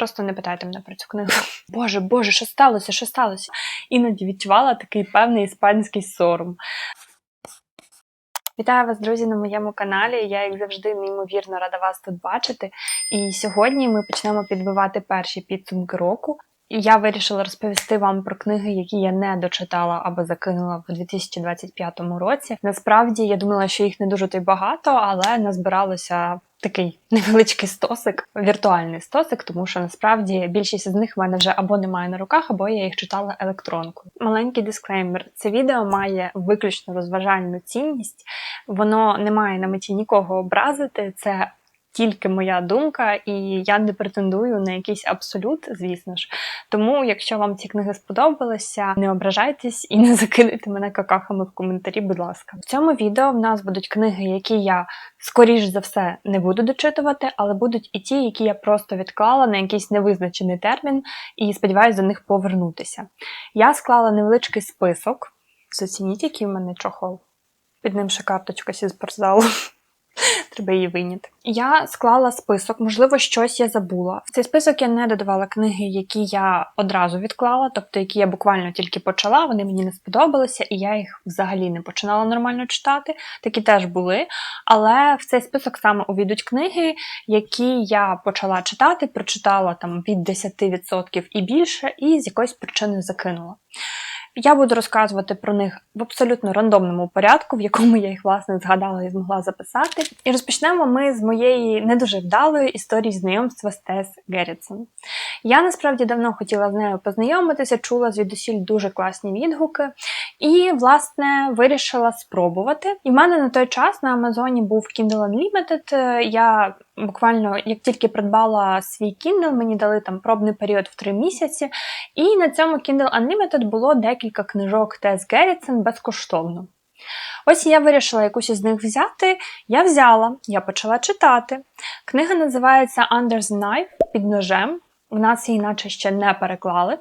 Просто не питайте мене про цю книгу. Боже, боже, що сталося? Що сталося? Іноді відчувала такий певний іспанський сором. Вітаю вас, друзі, на моєму каналі. Я, як завжди, неймовірно рада вас тут бачити. І сьогодні ми почнемо підбивати перші підсумки року. Я вирішила розповісти вам про книги, які я не дочитала або закинула в 2025 році. Насправді я думала, що їх не дуже то й багато, але назбиралося такий невеличкий стосик, віртуальний стосик, тому що насправді більшість з них в мене вже або немає на руках, або я їх читала електронкою. Маленький дисклеймер: це відео має виключно розважальну цінність, воно не має на меті нікого образити. Це тільки моя думка, і я не претендую на якийсь абсолют, звісно ж. Тому, якщо вам ці книги сподобалися, не ображайтесь і не закидайте мене какахами в коментарі, будь ласка. В цьому відео в нас будуть книги, які я скоріш за все не буду дочитувати, але будуть і ті, які я просто відклала на якийсь невизначений термін і сподіваюся до них повернутися. Я склала невеличкий список. Зацініть, який в мене чохол. Під ним ще карточка зі спортзалу. Треба її вийняти. Я склала список, можливо, щось я забула. В цей список я не додавала книги, які я одразу відклала, тобто які я буквально тільки почала, вони мені не сподобалися, і я їх взагалі не починала нормально читати. Такі теж були. Але в цей список саме увійдуть книги, які я почала читати, прочитала там від 10% і більше, і з якоїсь причини закинула. Я буду розказувати про них в абсолютно рандомному порядку, в якому я їх власне згадала і змогла записати. І розпочнемо ми з моєї не дуже вдалої історії знайомства з Тес Геррітсон. Я насправді давно хотіла з нею познайомитися, чула звідусіль дуже класні відгуки, і, власне, вирішила спробувати. І в мене на той час на Амазоні був Kindle Unlimited. Я буквально як тільки придбала свій Kindle, мені дали там пробний період в три місяці. І на цьому Kindle Unlimited було декілька книжок Тес Геррітсен безкоштовно. Ось я вирішила якусь із них взяти. Я взяла, я почала читати. Книга називається Under the Knife під ножем. У нас її наче ще не переклали.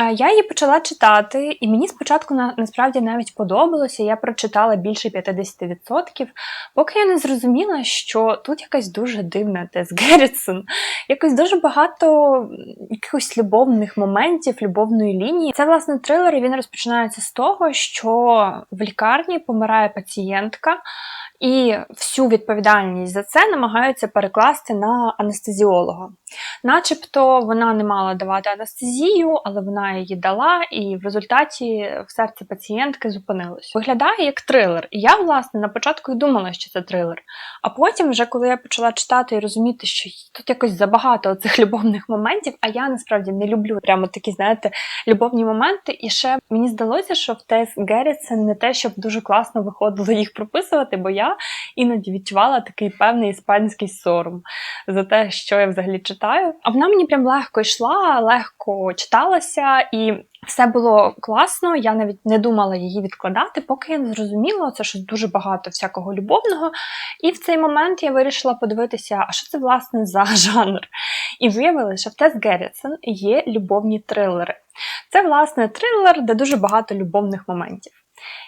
Е, Я її почала читати, і мені спочатку насправді навіть подобалося. Я прочитала більше 50%, поки я не зрозуміла, що тут якась дуже дивна Тес Геррітсон. Якось дуже багато якихось любовних моментів, любовної лінії. Це, власне, трилер, він розпочинається з того, що в лікарні помирає пацієнтка. І всю відповідальність за це намагаються перекласти на анестезіолога. Начебто вона не мала давати анестезію, але вона її дала, і в результаті в серці пацієнтки зупинилось. Виглядає як трилер. І я, власне, на початку і думала, що це трилер. А потім, вже коли я почала читати і розуміти, що тут якось забагато цих любовних моментів, а я насправді не люблю прямо такі, знаєте, любовні моменти. І ще мені здалося, що в Тес Геррі це не те, щоб дуже класно виходило їх прописувати, бо я іноді відчувала такий певний іспанський сором за те, що я взагалі читаю. А вона мені прям легко йшла, легко читалася, і все було класно. Я навіть не думала її відкладати, поки я не зрозуміла, це щось дуже багато всякого любовного. І в цей момент я вирішила подивитися, а що це власне за жанр. І виявилося, що в Тес Геррітсон є любовні трилери. Це, власне, трилер, де дуже багато любовних моментів.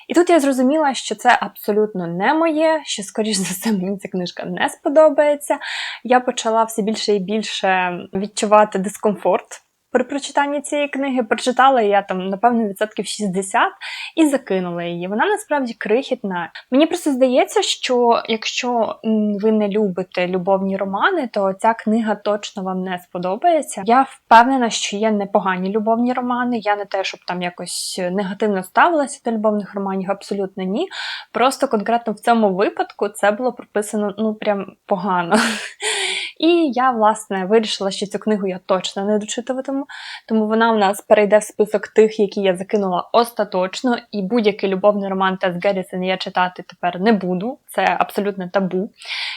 І тут я зрозуміла, що це абсолютно не моє, що, скоріш за все, мені ця книжка не сподобається. Я почала все більше і більше відчувати дискомфорт при прочитанні цієї книги. Прочитала я там, напевно, відсотків 60 і закинула її. Вона насправді крихітна. Мені просто здається, що якщо ви не любите любовні романи, то ця книга точно вам не сподобається. Я впевнена, що є непогані любовні романи. Я не те, щоб там якось негативно ставилася до любовних романів, абсолютно ні. Просто конкретно в цьому випадку це було прописано ну прям погано. І я, власне, вирішила, що цю книгу я точно не дочитуватиму, тому вона у нас перейде в список тих, які я закинула остаточно, і будь-який любовний роман Тес Геррісон я читати тепер не буду. Це абсолютно табу.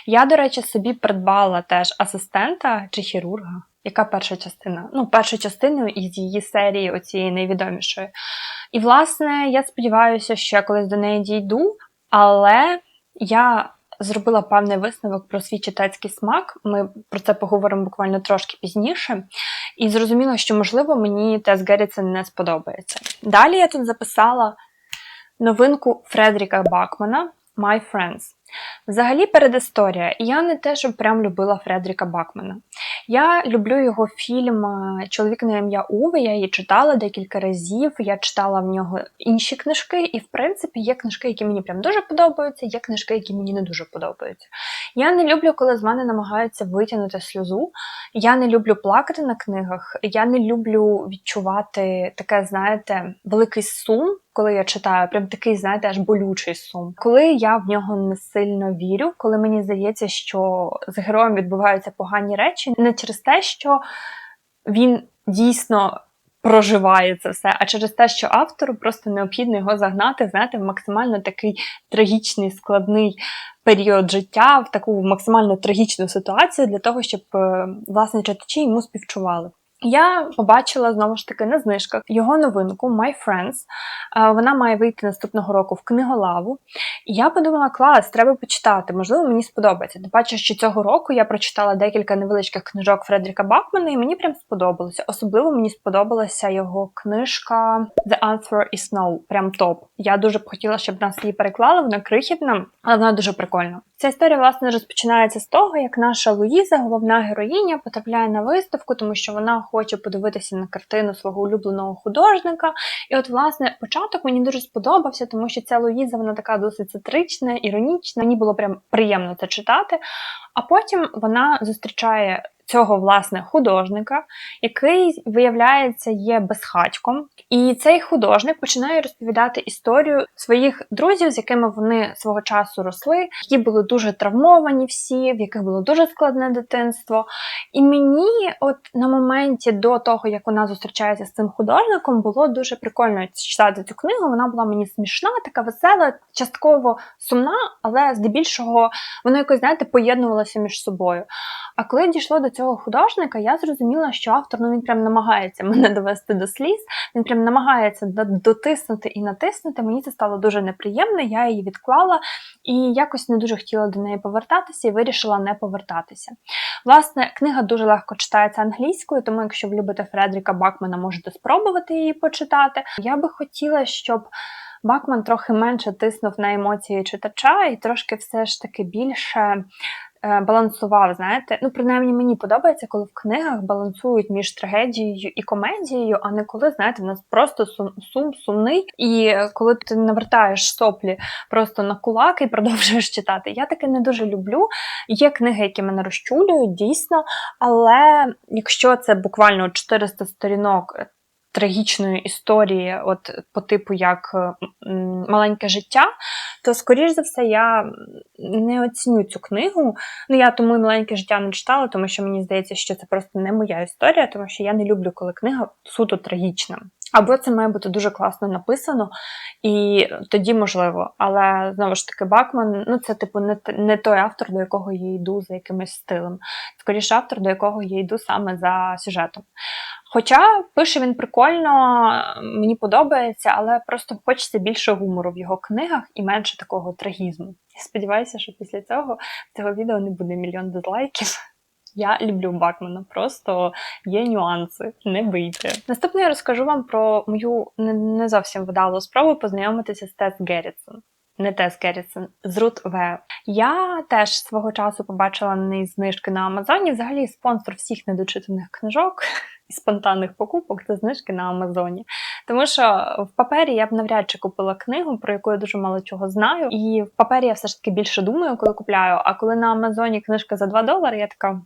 Я, до речі, собі придбала теж асистента чи хірурга. Яка перша частина? Ну, першу частину із її серії, оцієї найвідомішої. І, власне, я сподіваюся, що я колись до неї дійду, але я зробила певний висновок про свій читацький смак. Ми про це поговоримо буквально трошки пізніше. І зрозуміла, що, можливо, мені Тес Геррітсон не сподобається. Далі я тут записала новинку Фредеріка Бакмана My Friends. Взагалі, передісторія. Я не те, щоб прям любила Фредріка Бакмана. Я люблю його фільм е, Чоловік на ім'я Уве. Я її читала декілька разів. Я читала в нього інші книжки, і, в принципі, є книжки, які мені прям дуже подобаються, є книжки, які мені не дуже подобаються. Я не люблю, коли з мене намагаються витягнути сльозу. Я не люблю плакати на книгах. Я не люблю відчувати таке, знаєте, великий сум коли я читаю, прям такий, знаєте, аж болючий сум. Коли я в нього не сильно вірю, коли мені здається, що з героєм відбуваються погані речі, не через те, що він дійсно. Проживає це все, а через те, що автору просто необхідно його загнати, знаєте, в максимально такий трагічний, складний період життя, в таку максимально трагічну ситуацію для того, щоб е, власне читачі йому співчували. Я побачила знову ж таки на знижках його новинку My Friends. Вона має вийти наступного року в книголаву. І я подумала, клас, треба почитати, можливо, мені сподобається. Тим паче, що цього року я прочитала декілька невеличких книжок Фредріка Бакмана, і мені прям сподобалося. Особливо мені сподобалася його книжка The Answer is No. Прям топ. Я дуже б хотіла, щоб нас її переклали, вона крихітна, але вона дуже прикольна. Ця історія, власне, розпочинається з того, як наша Луїза, головна героїня, потрапляє на виставку, тому що вона хоче подивитися на картину свого улюбленого художника. І от, власне, початок мені дуже сподобався, тому що ця Луїза, вона така досить цитрична, іронічна. Мені було прям приємно це читати. А потім вона зустрічає цього власне художника, який, виявляється, є безхатьком. І цей художник починає розповідати історію своїх друзів, з якими вони свого часу росли, які були дуже травмовані всі, в яких було дуже складне дитинство. І мені, от на моменті до того, як вона зустрічається з цим художником, було дуже прикольно читати цю книгу. Вона була мені смішна, така весела, частково сумна, але здебільшого воно якось, знаєте, поєднувалося між собою. А коли дійшло до цього художника, я зрозуміла, що автор ну він прям намагається мене довести до сліз, він прям намагається дотиснути і натиснути. Мені це стало дуже неприємно, я її відклала і якось не дуже хотіла до неї повертатися і вирішила не повертатися. Власне, книга дуже легко читається англійською, тому якщо ви любите Фредріка Бакмана, можете спробувати її почитати. Я би хотіла, щоб. Бакман трохи менше тиснув на емоції читача і трошки все ж таки більше балансував, знаєте. Ну, принаймні, мені подобається, коли в книгах балансують між трагедією і комедією, а не коли, знаєте, в нас просто сум, сум сумний, і коли ти навертаєш соплі просто на кулак і продовжуєш читати. Я таке не дуже люблю. Є книги, які мене розчулюють, дійсно, але якщо це буквально 400 сторінок трагічної історії, от по типу як маленьке життя, то, скоріш за все, я не оціню цю книгу. Ну, я тому маленьке життя не читала, тому що мені здається, що це просто не моя історія, тому що я не люблю, коли книга суто трагічна. Або це має бути дуже класно написано, і тоді можливо. Але знову ж таки, Бакман ну це типу не не той автор, до якого я йду за якимось стилем. Скоріше автор, до якого я йду саме за сюжетом. Хоча пише він прикольно, мені подобається, але просто хочеться більше гумору в його книгах і менше такого трагізму. Я сподіваюся, що після цього цього відео не буде мільйон дизлайків. Я люблю Бакмана, просто є нюанси, не бийте. Наступне я розкажу вам про мою не зовсім вдалу спробу познайомитися з Тес Геррітсон. Не Тес Геррітсон, з Рут В. Я теж свого часу побачила на неї знижки на Амазоні. Взагалі спонсор всіх недочитаних книжок і спонтанних покупок це знижки на Амазоні. Тому що в папері я б навряд чи купила книгу, про яку я дуже мало чого знаю. І в папері я все ж таки більше думаю, коли купляю. А коли на Амазоні книжка за 2 долари, я така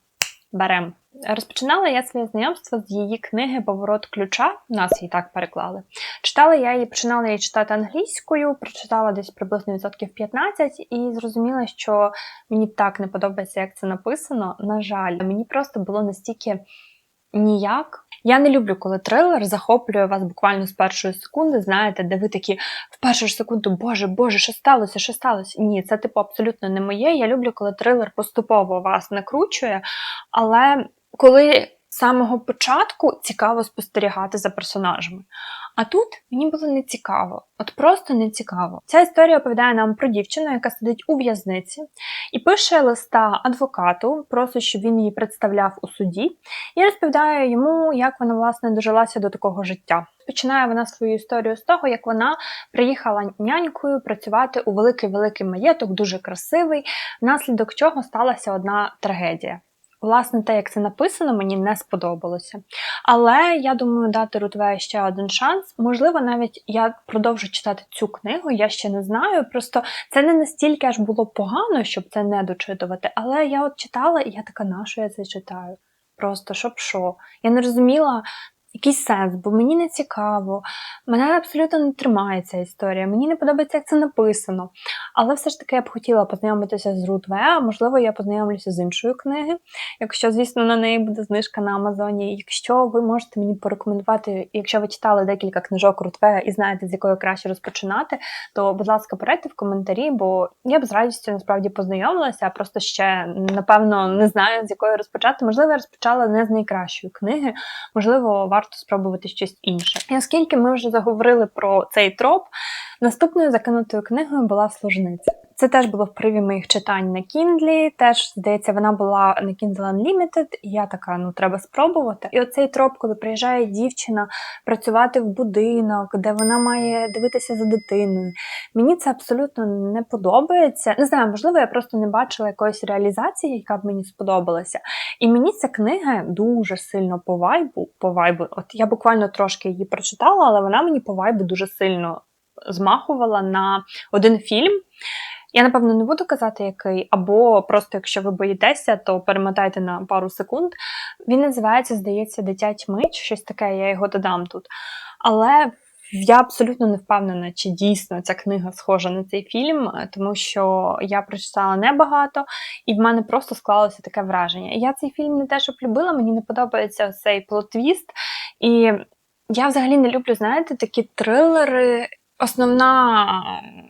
берем. Розпочинала я своє знайомство з її книги Поворот ключа, нас її так переклали. Читала я її, починала її читати англійською, прочитала десь приблизно відсотків 15 і зрозуміла, що мені так не подобається, як це написано. На жаль, мені просто було настільки ніяк. Я не люблю, коли трилер захоплює вас буквально з першої секунди, знаєте, де ви такі в першу ж секунду, Боже, Боже, що сталося, що сталося? Ні, це типу абсолютно не моє. Я люблю, коли трилер поступово вас накручує, але коли з самого початку цікаво спостерігати за персонажами. А тут мені було не цікаво, от просто не цікаво. Ця історія оповідає нам про дівчину, яка сидить у в'язниці і пише листа адвокату, просить, щоб він її представляв у суді, і розповідає йому, як вона власне дожилася до такого життя. Починає вона свою історію з того, як вона приїхала нянькою працювати у великий великий маєток, дуже красивий, внаслідок чого сталася одна трагедія. Власне, те, як це написано, мені не сподобалося. Але я думаю, дати Рутвею ще один шанс. Можливо, навіть я продовжу читати цю книгу, я ще не знаю. Просто це не настільки аж було погано, щоб це не дочитувати. Але я от читала, і я така, на що я це читаю? Просто щоб що? Я не розуміла. Якийсь сенс, бо мені не цікаво, мене абсолютно не тримає ця історія, мені не подобається, як це написано. Але все ж таки я б хотіла познайомитися з Рут а можливо, я познайомлюся з іншою книги, якщо, звісно, на неї буде знижка на Амазоні. Якщо ви можете мені порекомендувати, якщо ви читали декілька книжок Рут В і знаєте, з якої краще розпочинати, то, будь ласка, порадьте в коментарі, бо я б з радістю насправді познайомилася, просто ще, напевно, не знаю, з якої розпочати. Можливо, я розпочала не з найкращої книги, можливо, варто спробувати щось інше. І оскільки ми вже заговорили про цей троп, наступною закинутою книгою була служниця. Це теж було в приві моїх читань на Кіндлі. Теж здається, вона була на Kindle Unlimited, і я така, ну треба спробувати. І оцей троп, коли приїжджає дівчина працювати в будинок, де вона має дивитися за дитиною. Мені це абсолютно не подобається. Не знаю, можливо, я просто не бачила якоїсь реалізації, яка б мені сподобалася. І мені ця книга дуже сильно по вайбу. По вайбу. От я буквально трошки її прочитала, але вона мені по вайбу дуже сильно змахувала на один фільм. Я, напевно, не буду казати, який, або просто, якщо ви боїтеся, то перемотайте на пару секунд. Він називається, здається, Дитя тьми, чи щось таке, я його додам тут. Але я абсолютно не впевнена, чи дійсно ця книга схожа на цей фільм, тому що я прочитала небагато, і в мене просто склалося таке враження. Я цей фільм не те, щоб любила, мені не подобається цей плот-твіст. І я взагалі не люблю, знаєте, такі трилери. Основна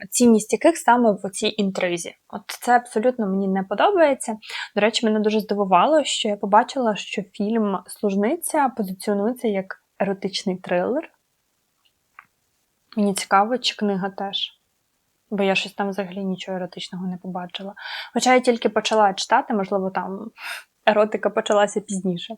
цінність яких саме в цій інтризі. От це абсолютно мені не подобається. До речі, мене дуже здивувало, що я побачила, що фільм Служниця позиціонується як еротичний трилер. Мені цікаво, чи книга теж. Бо я щось там взагалі нічого еротичного не побачила. Хоча я тільки почала читати, можливо, там еротика почалася пізніше.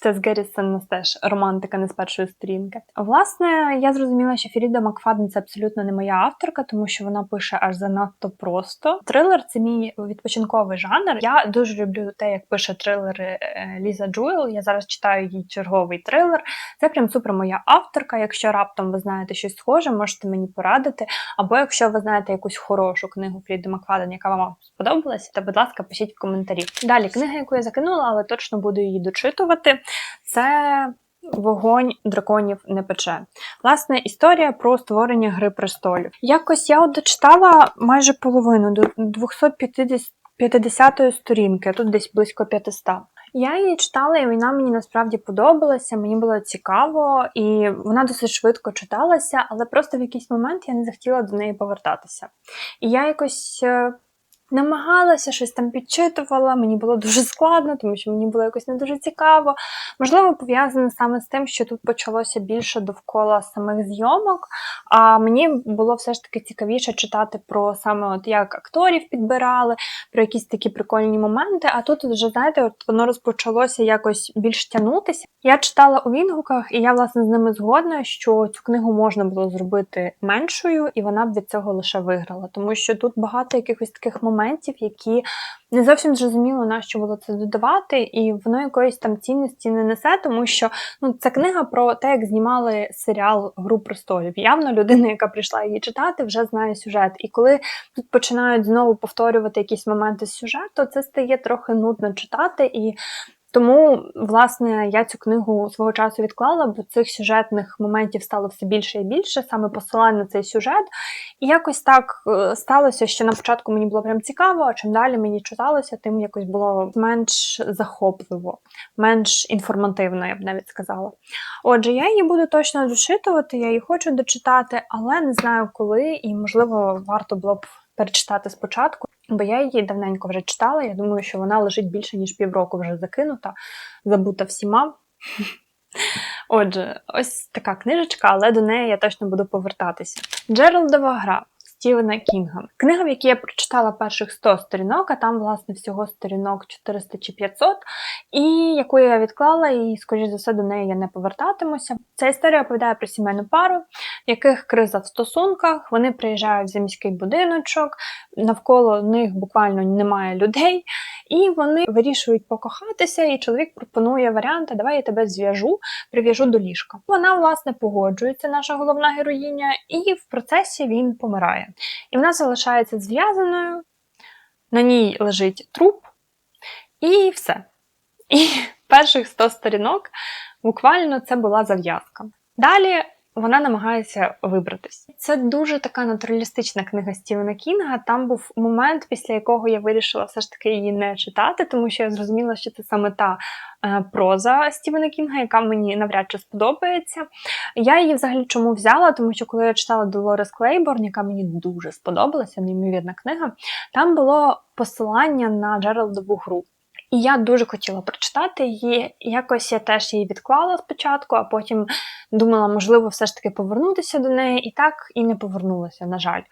Все з Геррісон у нас теж романтика не з першої сторінки. Власне, я зрозуміла, що Фіріда Макфаден це абсолютно не моя авторка, тому що вона пише аж занадто просто. Трилер це мій відпочинковий жанр. Я дуже люблю те, як пише трилери е, Ліза Джуел. Я зараз читаю її черговий трилер. Це прям супер моя авторка. Якщо раптом ви знаєте щось схоже, можете мені порадити. Або якщо ви знаєте якусь хорошу книгу Фріди Макфаден, яка вам сподобалася, то, будь ласка, пишіть в коментарі. Далі книга, яку я закинула, але точно буду її дочитувати. Це Вогонь драконів не пече. Власне, історія про створення Гри престолів. Якось я дочитала майже половину до 250-ї сторінки, тут десь близько 500. Я її читала, і вона мені насправді подобалася, мені було цікаво, і вона досить швидко читалася, але просто в якийсь момент я не захотіла до неї повертатися. І я якось е, намагалася, щось там підчитувала, мені було дуже складно, тому що мені було якось не дуже цікаво. Можливо, пов'язане саме з тим, що тут почалося більше довкола самих зйомок. А мені було все ж таки цікавіше читати про саме от як акторів підбирали, про якісь такі прикольні моменти. А тут вже, знаєте, от воно розпочалося якось більш тягнутися. Я читала у відгуках, і я, власне, з ними згодна, що цю книгу можна було зробити меншою, і вона б від цього лише виграла, тому що тут багато якихось таких моментів, які не зовсім зрозуміло, на що було це додавати, і воно якоїсь там цінності не несе, тому що ну, це книга про те, як знімали серіал Гру престолів. Явно людина, яка прийшла її читати, вже знає сюжет. І коли тут починають знову повторювати якісь моменти з сюжету, це стає трохи нудно читати. і тому, власне, я цю книгу свого часу відклала, бо цих сюжетних моментів стало все більше і більше, саме посилань на цей сюжет. І якось так е, сталося, що на початку мені було прям цікаво, а чим далі мені читалося, тим якось було менш захопливо, менш інформативно, я б навіть сказала. Отже, я її буду точно дочитувати, я її хочу дочитати, але не знаю коли, і можливо варто було б перечитати спочатку. Бо я її давненько вже читала. Я думаю, що вона лежить більше ніж півроку вже закинута, забута всіма. Отже, ось така книжечка, але до неї я точно буду повертатися. Джералдова гра Стівена Кінга. Книга, в якій я прочитала перших 100 сторінок, а там, власне, всього сторінок 400 чи 500, і яку я відклала, і, скоріш за все, до неї я не повертатимуся. Ця історія оповідає про сімейну пару, яких криза в стосунках, вони приїжджають в заміський будиночок, навколо них буквально немає людей, і вони вирішують покохатися, і чоловік пропонує варіанти: давай я тебе зв'яжу, прив'яжу до ліжка. Вона, власне, погоджується, наша головна героїня, і в процесі він помирає. І вона залишається зв'язаною, на ній лежить труп, і все. І перших 100 сторінок буквально це була зав'язка. Далі вона намагається вибратись. Це дуже така натуралістична книга Стівена Кінга. Там був момент, після якого я вирішила все ж таки її не читати, тому що я зрозуміла, що це саме та е, проза Стівена Кінга, яка мені навряд чи сподобається. Я її взагалі чому взяла, тому що коли я читала Долорес Клейборн, яка мені дуже сподобалася, неймовірна книга, там було посилання на Джералдову гру. І я дуже хотіла прочитати її. Якось я теж її відклала спочатку, а потім думала, можливо, все ж таки повернутися до неї, і так і не повернулася, на жаль,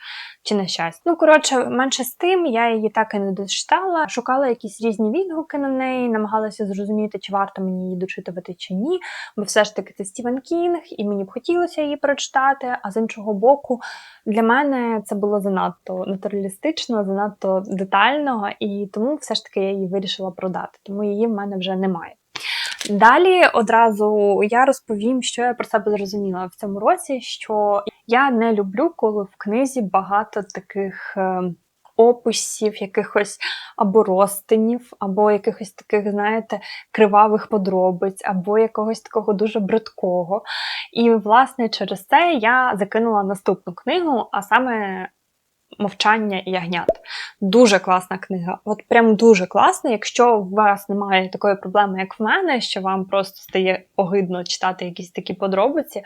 чи на щастя. Ну, коротше, менше з тим, я її так і не дочитала, шукала якісь різні відгуки на неї, намагалася зрозуміти, чи варто мені її дочитувати чи ні. Бо все ж таки це Стівен Кінг, і мені б хотілося її прочитати. А з іншого боку, для мене це було занадто натуралістично, занадто детально, і тому все ж таки я її вирішила продати, тому її в мене вже немає. Далі одразу я розповім, що я про себе зрозуміла в цьому році, що я не люблю, коли в книзі багато таких е, описів, якихось або розтинів, або якихось таких, знаєте, кривавих подробиць, або якогось такого дуже бридкого. І, власне, через це я закинула наступну книгу, а саме Мовчання ягнят. Дуже класна книга. От прям дуже класна. Якщо у вас немає такої проблеми, як в мене, що вам просто стає огидно читати якісь такі подробиці,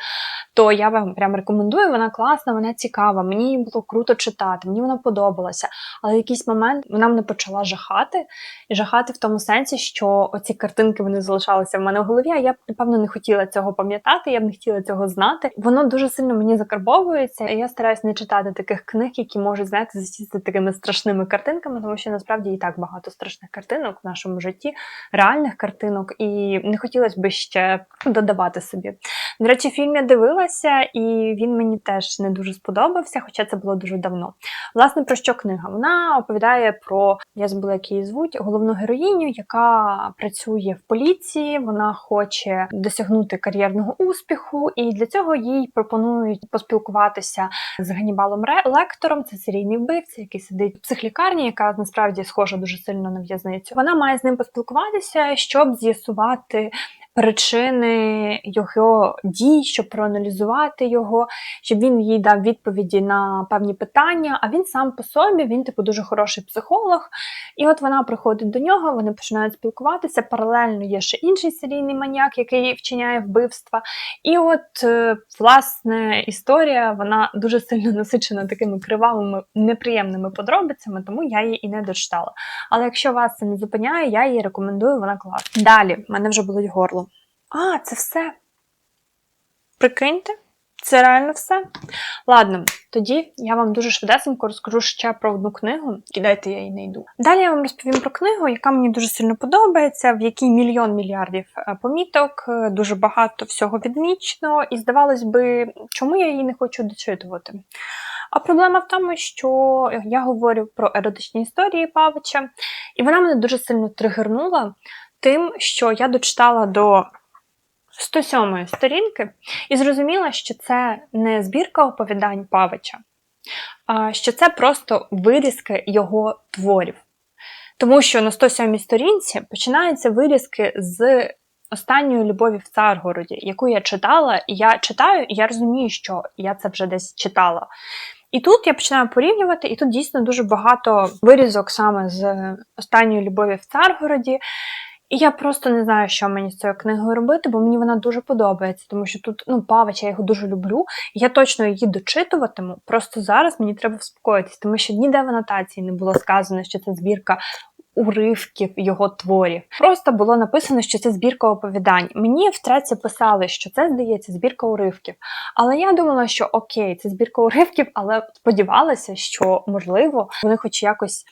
то я вам прям рекомендую. Вона класна, вона цікава. Мені її було круто читати, мені вона подобалася. Але в якийсь момент вона мене почала жахати. І жахати в тому сенсі, що оці картинки вони залишалися в мене в голові. А я б, напевно, не хотіла цього пам'ятати, я б не хотіла цього знати. Воно дуже сильно мені закарбовується, і я стараюсь не читати таких книг, які можуть, знаєте, засісти такими страшними картинками, тому що насправді і так багато страшних картинок в нашому житті, реальних картинок, і не хотілося б ще додавати собі. До речі, фільм я дивилася, і він мені теж не дуже сподобався, хоча це було дуже давно. Власне, про що книга? Вона оповідає про, я забула, як її звуть, головну героїню, яка працює в поліції, вона хоче досягнути кар'єрного успіху, і для цього їй пропонують поспілкуватися з Ганібалом Лектором, це серійний вбивця, який сидить в психлікарні, яка насправді схожа дуже сильно на в'язницю. Вона має з ним поспілкуватися, щоб з'ясувати причини його дій, щоб проаналізувати його, щоб він їй дав відповіді на певні питання. А він сам по собі, він, типу, дуже хороший психолог. І от вона приходить до нього, вони починають спілкуватися. Паралельно є ще інший серійний маніяк, який вчиняє вбивства. І от, е, власне, історія вона дуже сильно насичена такими кривавими, неприємними подробицями, тому я її і не дочитала. Але якщо вас це не зупиняє, я її рекомендую, вона класна. Далі, в мене вже болить горло. А, це все. Прикиньте, це реально все. Ладно, тоді я вам дуже швидесенько розкажу ще про одну книгу, і дайте я її не йду. Далі я вам розповім про книгу, яка мені дуже сильно подобається, в якій мільйон мільярдів е, поміток, е, дуже багато всього відмічено, і здавалось би, чому я її не хочу дочитувати. А проблема в тому, що я говорю про еротичні історії Павича, і вона мене дуже сильно тригернула тим, що я дочитала до 107 сторінки і зрозуміла, що це не збірка оповідань Павича, а що це просто вирізки його творів. Тому що на 107 сторінці починаються вирізки з останньої любові в Царгороді, яку я читала, і я читаю, і я розумію, що я це вже десь читала. І тут я починаю порівнювати, і тут дійсно дуже багато вирізок саме з останньої любові в Царгороді. І я просто не знаю, що мені з цією книгою робити, бо мені вона дуже подобається, тому що тут ну Павич, я його дуже люблю. Я точно її дочитуватиму. Просто зараз мені треба вспокоїтись, тому що ніде в анотації не було сказано, що це збірка. Уривків його творів. Просто було написано, що це збірка оповідань. Мені втретє писали, що це здається збірка уривків. Але я думала, що окей, це збірка уривків, але сподівалася, що можливо вони хоч якось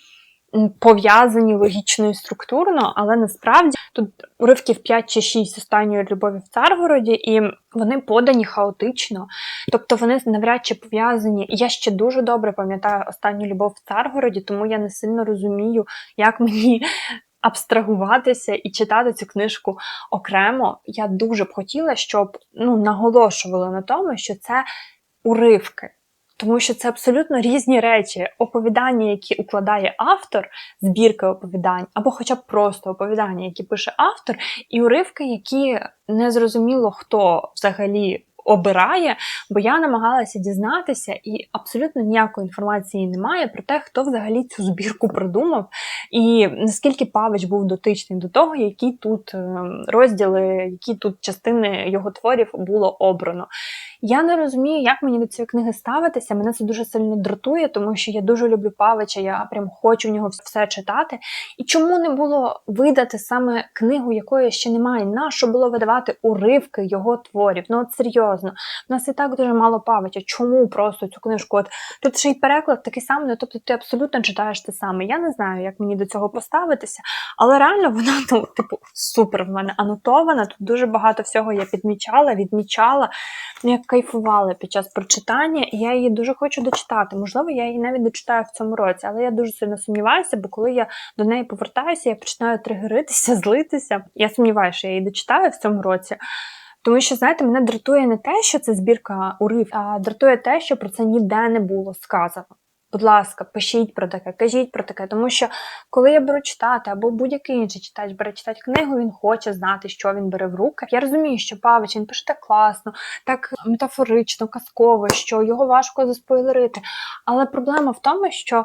пов'язані логічно і структурно, але насправді тут уривків 5 чи 6 останньої любові в Царгороді, і вони подані хаотично. Тобто вони навряд чи пов'язані. Я ще дуже добре пам'ятаю останню любов в Царгороді, тому я не сильно розумію, як мені абстрагуватися і читати цю книжку окремо. Я дуже б хотіла, щоб ну, наголошували на тому, що це уривки. Тому що це абсолютно різні речі. Оповідання, які укладає автор, збірки оповідань, або хоча б просто оповідання, які пише автор, і уривки, які незрозуміло хто взагалі обирає, бо я намагалася дізнатися, і абсолютно ніякої інформації немає про те, хто взагалі цю збірку придумав, і наскільки Павич був дотичний до того, які тут е, розділи, які тут частини його творів було обрано. Я не розумію, як мені до цієї книги ставитися. Мене це дуже сильно дратує, тому що я дуже люблю Павича, я прям хочу в нього все читати. І чому не було видати саме книгу, якої ще немає? Нащо було видавати уривки його творів? Ну от серйозно, у нас і так дуже мало Павича. Чому просто цю книжку? От тут ще й переклад такий самий, ну тобто ти абсолютно читаєш те саме. Я не знаю, як мені до цього поставитися, але реально вона ну, типу супер в мене анотована. Тут дуже багато всього я підмічала, відмічала. Ну, я кайфувала під час прочитання, і я її дуже хочу дочитати. Можливо, я її навіть дочитаю в цьому році, але я дуже сильно сумніваюся, бо коли я до неї повертаюся, я починаю тригеритися, злитися. Я сумніваюся, що я її дочитаю в цьому році. Тому що, знаєте, мене дратує не те, що це збірка урив, а дратує те, що про це ніде не було сказано. Будь ласка, пишіть про таке, кажіть про таке, тому що коли я беру читати, або будь-який інший читач бере читати книгу, він хоче знати, що він бере в руки. Я розумію, що Павич він пише так класно, так метафорично, казково, що його важко заспойлерити. Але проблема в тому, що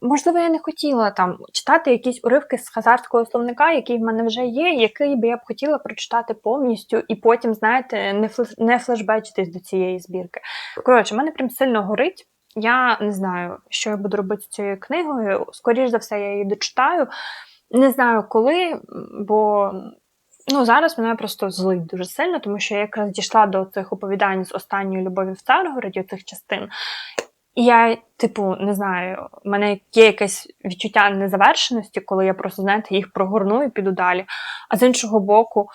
можливо я не хотіла там читати якісь уривки з хазарського словника, який в мене вже є, який би я б хотіла прочитати повністю, і потім, знаєте, не флеш... флешбечитись до цієї збірки. Коротше, в мене прям сильно горить. Я не знаю, що я буду робити з цією книгою. Скоріше за все, я її дочитаю. Не знаю коли, бо ну, зараз мене просто злить дуже сильно, тому що я якраз дійшла до цих оповідань з останньої любові в Царгороді, цих частин. І я, типу, не знаю, в мене є якесь відчуття незавершеності, коли я просто, знаєте, їх прогорну і піду далі. А з іншого боку,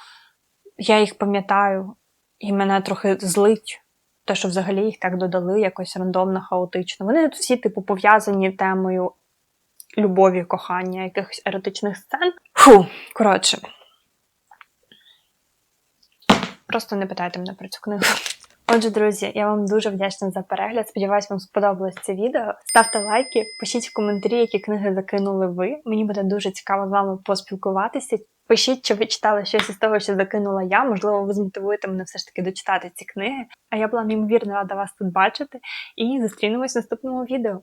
я їх пам'ятаю, і мене трохи злить. Те, що взагалі їх так додали якось рандомно, хаотично. Вони тут всі, типу, пов'язані темою любові, кохання, якихось еротичних сцен. Фу, коротше. Просто не питайте мене про цю книгу. Отже, друзі, я вам дуже вдячна за перегляд. Сподіваюсь, вам сподобалось це відео. Ставте лайки, пишіть в коментарі, які книги закинули ви. Мені буде дуже цікаво з вами поспілкуватися. Пишіть, чи ви читали щось із того, що закинула я. Можливо, ви змотивуєте мене все ж таки дочитати ці книги. А я була неймовірно рада вас тут бачити і зустрінемось в наступному відео.